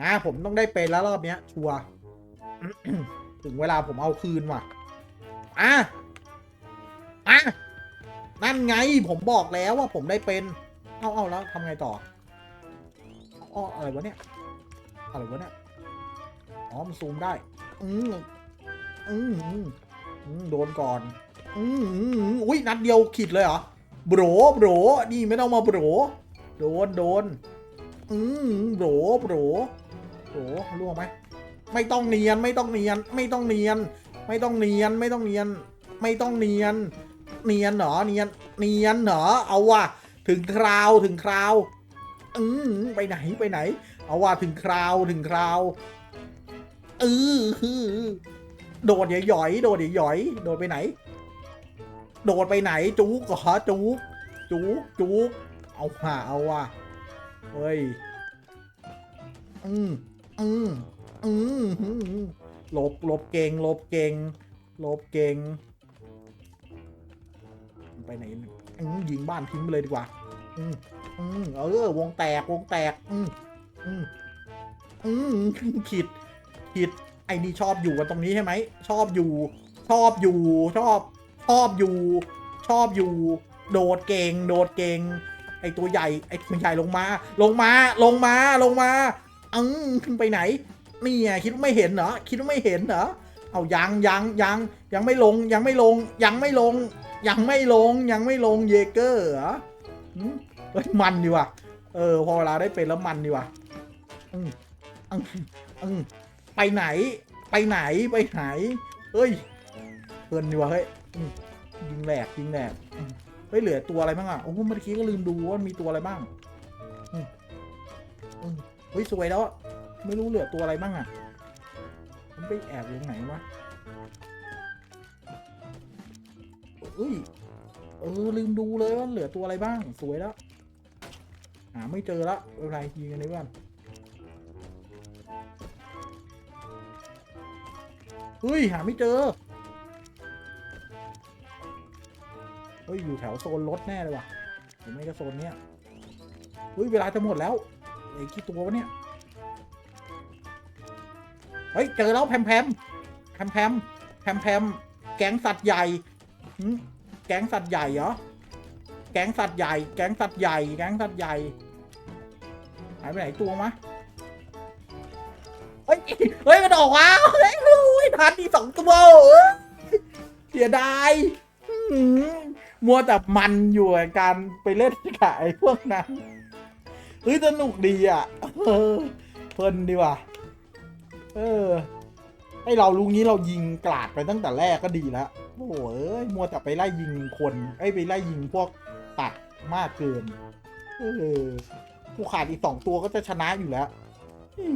มาผมต้องได้เป็นแล้วรอบเนี้ย ชัวร์ถึงเวลาผมเอาคืนว่ะอะอะนั่นไงผมบอกแล้วว่าผมได้เป็น เอาเอาแล้วทำไงต่ออ๋ออะไรวะเนี่ยอะไรวะเนี่ยอ๋อมันซูมได้ อืมอืมอืมอืมโดนก่อนอืมอืมอืมอุ้ยนัดเดียวขิดเลยเหรอโบรโบรนี่ไม่ต้องมาโบรโดนโดนอืมโบรโบร โบรล่วงไหมไม่ต้องเนียนไม่ต้องเนียน ไม่ต้องเนียน ไม่ต้องเนียน ไม่ต้องเนียน ไม่ต้องเนียน เนียนเหรอเนียนเนียนเหรอเอาว่ะถึงคราวถึงคราว อืมไปไหนไปไหน เอาว่าถึงคราวถึงคราวเออฮือโดดหย่อยโดดหย่อยโดดไปไหน โดดไปไหนจุกเหรอจุกจุกจุกเอาว่ะเอาว่ะเฮ้ย อืม อืมอืมอืมหลบหลบเก่งหลบเก่งหลบเก่งไปไหนอืมยิงบ้านทิ้งไปเลยดีกว่า อืมอืมเออ วงแตกวงแตก อืมอืมอืมขิดขิดไอ้นี่ชอบอยู่กันตรงนี้ใช่ไหมชอบอยู่ ชอบอยู่ ชอบ ชอบอยู่ ชอบอยู่ โดดเก่ง โดดเก่ง ไอ้ตัวใหญ่ ไอ้ตัวใหญ่ลงมา ลงมา ลงมา ลงมา อืมไปไหนนี่ไงคิดว่าไม่เห็นเหรอคิดว่าไม่เห็นเหรอเอายังยังยังยังไม่ลงยังไม่ลงยังไม่ลง ยังไม่ลงยังไม่ลงเยเกอร์เหรอหืมเฮ้ยมันดีว่ะเออพอเวลาได้เป็นแล้วมันดีว่ะอืมอืมอืมไปไหน ไปไหนไปไหนเฮ้ยเพลินดีว่ะเฮ้ยยิงแหลกยิงแหลกเฮ้ยเหลือตัวอะไรบ้างอะโอ้โหเมื่อกี้ก็ลืมดูว่ามีตัวอะไรบ้างอืมอืม เฮ้ยสวยแล้วไม่รู้เหลือตัวอะไรบ้างอะผมไปแอบอยู่ตรงไหนวะเอ้ยเออลืมดูเลยว่าเหลือตัวอะไรบ้าง สวยแล้วหาไม่เจอล้วไม่เป็นไรยิงกันนี้ก่อนเฮ้ยหาไม่เจอเฮ้ยอยู่แถวโซนรถแน่เลยว่ะหรือไม่ก็โซนเนี้ยเฮ้ยเวลาจะหมดแล้ว อ้กี่ตัววะเนี่ย เฮ้ย เจอแล้วแพมแพมแพมแพมแพมแพมแก๊งสัตว์ใหญ่แก๊งสัตว์ใหญ่เหรอ แก๊งสัตว์ใหญ่ แก๊งสัตว์ใหญ่ แก๊งสัตว์ใหญ่ หายไปไหนตัวมะเฮ้ย เฮ้ย มันออกมาเฮ้ยทันอีสองตัวเสียดายมัวแต่มันอยู่กับการไปเล่นกับไอ้พวกนั้น ฮ้ยสนุกดีอะเออเพลินดีว่ะเออให้เรารู้งี้เรายิงกลาดไปตั้งแต่แรกก็ดีแล้วโอ้โหเอ้ยมัวแต่ไปไล่ยิงคนไอ้ยไปไล่ยิงพวกตัดมากเกินเออกูขาดอีกสองตัวก็จะชนะอยู่แล้วเฮ้ย